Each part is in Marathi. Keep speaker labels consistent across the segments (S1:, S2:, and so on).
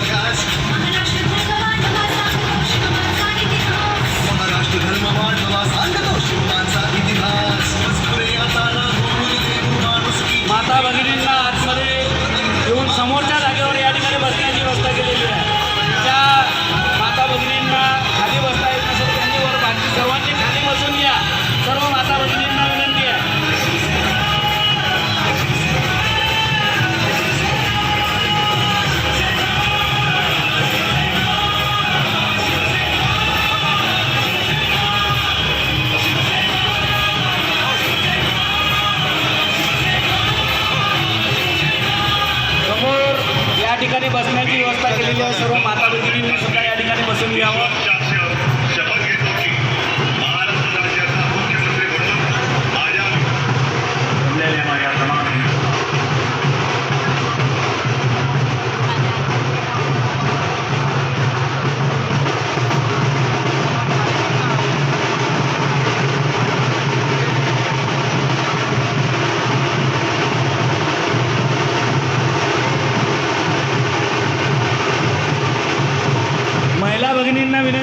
S1: podcast. ठिकाणी बसण्याची व्यवस्था केलेली आहे. सर्व माता भगिनींनी सुद्धा या ठिकाणी बसून घ्यावं.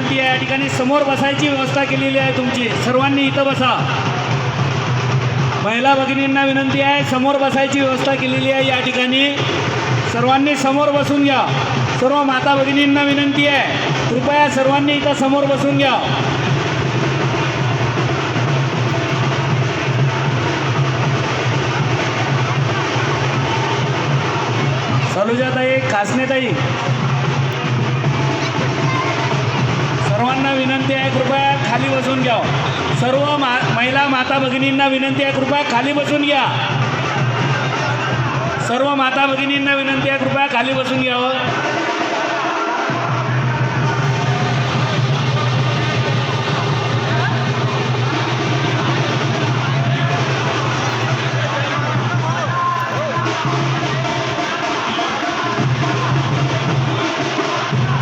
S1: विनंती आहे या ठिकाणी समोर बसायची व्यवस्था केलेली आहे तुमची. सर्वांनी इथं बसा. महिला भगिनींना विनंती आहे समोर बसायची व्यवस्था केलेली आहे या ठिकाणी. सर्वांनी समोर बसून घ्या. सर्व माता भगिनींना विनंती आहे. कृपया सर्वांनी इथं समोर बसून घ्या. सलुजाताई कासनेताई सर्वांना विनंती आहे कृपया खाली बसून घ्या. सर्व मा महिला माता भगिनींना विनंती आहे कृपया खाली बसून घ्या. सर्व माता भगिनींना विनंती आहे कृपया खाली बसून घ्यावं हो.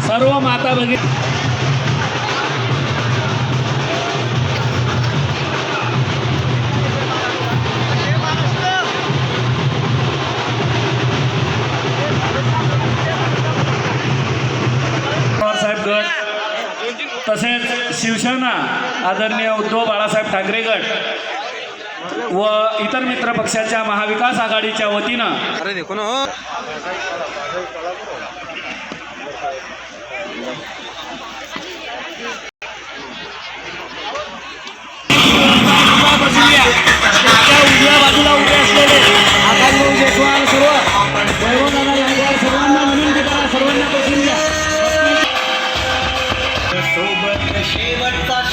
S1: सर्व माता भगिनी तसेच शिवसेना आदरणीय उद्धव बाळासाहेब ठाकरे गट व इतर मित्र पक्षाच्या महाविकास आघाडीच्या वतीनं
S2: शेवटचा